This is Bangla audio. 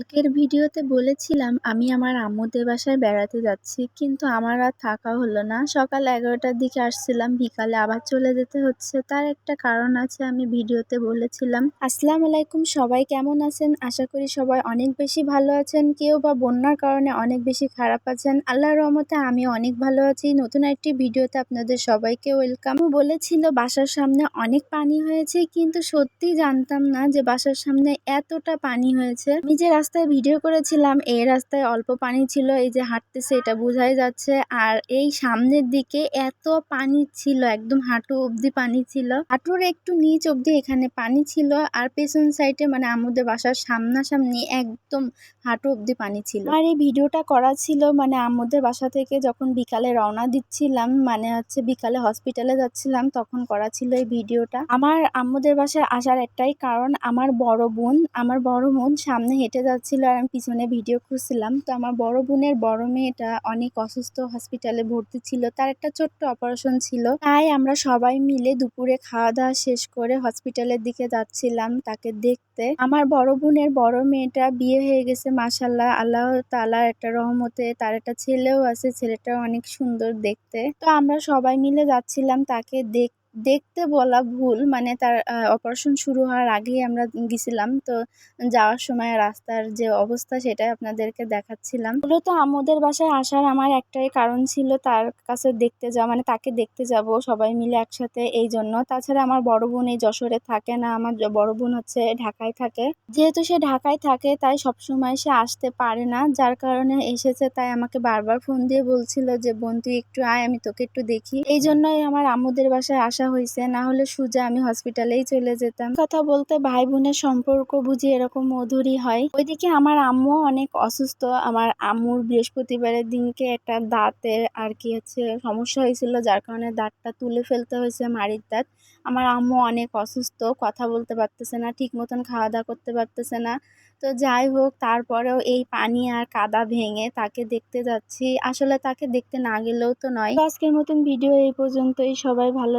আগের ভিডিওতে বলেছিলাম, আমি আমার আম্মুদের বাসায় বেড়াতে যাচ্ছি, কিন্তু আমার আর থাকা হলো না। সকাল এগারোটার দিকে আসছিলাম, বিকালে আবার চলে যেতে হচ্ছে। তার একটা কারণ আছে, আমি ভিডিওতে বলেছিলাম। আসসালামু আলাইকুম, সবাই কেমন আছেন? আশা করি সবাই অনেক বেশি ভালো আছেন। কেউ বা বন্যার কারণে অনেক বেশি খারাপ আছেন। আল্লাহর রহমতে আমি অনেক ভালো আছি। নতুন একটি ভিডিওতে আপনাদের সবাইকে ওয়েলকাম। বলেছিল, বাসার সামনে অনেক পানি হয়েছে, কিন্তু সত্যি জানতাম না যে বাসার সামনে এতটা পানি হয়েছে। যে রাস্তায় ভিডিও করেছিলাম, এই রাস্তায় অল্প পানি ছিল, এই যে হাঁটতেছে, এটা বোঝাই যাচ্ছে। আর এই সামনের দিকে এত পানি ছিল, একদম হাঁটু অবধি পানি ছিল। হাঁটুর একটু নিচ অবধি এখানে পানি ছিল, আর পেছন সাইডে মানে আমাদের বাসার সামনাসামনি একদম হাঁটু অবধি পানি ছিল। আর এই ভিডিওটা করা ছিল মানে আমাদের বাসা থেকে যখন বিকালে রওনা দিচ্ছিলাম মানে হচ্ছে বিকালে হসপিটালে যাচ্ছিলাম, তখন করা ছিল এই ভিডিওটা। আমার আম্মুদের বাসায় আসার একটাই কারণ, আমার বড় বোন, আমার বড় বোন সামনে হেঁটে যাচ্ছিল আর আমি পিছনে ভিডিও করছিলাম তো আমার বড় বোনের বড় মেয়েটা অনেক অসুস্থ হসপিটালে ভর্তি ছিল। তার একটা ছোট্ট অপারেশন ছিল। তাই আমরা সবাই মিলে দুপুরে খাওয়া দাওয়া শেষ করে হসপিটালের দিকে যাচ্ছিলাম তাকে দেখতে। আমার বড় বোনের বড় মেয়েটা বিয়ে হয়ে গেছে মাসাল্লাহ আল্লাহ তালার একটা রহমতে। তার একটা ছেলেও আছে, ছেলেটাও অনেক সুন্দর দেখতে। তো আমরা সবাই মিলে যাচ্ছিলাম তাকে দেখ দেখতে বলা ভুল মানে তার অপারেশন শুরু হওয়ার আগেই আমরা গেছিলাম, তো যাওয়ার সময় রাস্তার যে অবস্থা সেটাই আপনাদেরকে দেখাচ্ছিলাম। মূলত আমাদের বাসায় আসার আমার একটাই কারণ ছিল তার কাছে দেখতে যাওয়া মানে তাকে দেখতে যাব সবাই মিলে একসাথে এই জন্য। তাছাড়া আমার বড় বোন এই যশোরে থাকে না, আমার বড় বোন হচ্ছে ঢাকায় থাকে। যেহেতু সে ঢাকায় থাকে, তাই সবসময় সে আসতে পারে না, যার কারণে এসেছে, তাই আমাকে বারবার ফোন দিয়ে বলছিল যে, বোন, তুই একটু আয়, আমি তোকে একটু দেখি। এই জন্যই আমার আম্মুদের বাসায় আসা হয়েছে না হলে সুজা আমি হসপিটালেই চলে যেতাম। কথা বলতে ভাই বোনের সম্পর্ক বুঝি এরকম মধুরই হয়। ওইদিকে আমার আম্মু অনেক অসুস্থ। আমার আম্মুর বৃহস্পতিবারের দিনকে একটা দাঁতের আর কি হচ্ছে সমস্যা হয়েছিল, যার কারণে দাঁতটা তুলে ফেলতে হয়েছে, মাড়ির দাঁত। আমার আম্মু অনেক অসুস্থ, কথা বলতে পারতেছে না, ঠিক মতন খাওয়া দাওয়া করতে পারতেছে না। তো যাই হোক, তারপরেও এই পানি আর কাদা ভেঙে তাকে দেখতে যাচ্ছি। আসলে তাকে দেখতে না গেলেও তো নয়। আজকের মতন ভিডিও এই পর্যন্তই। সবাই ভালো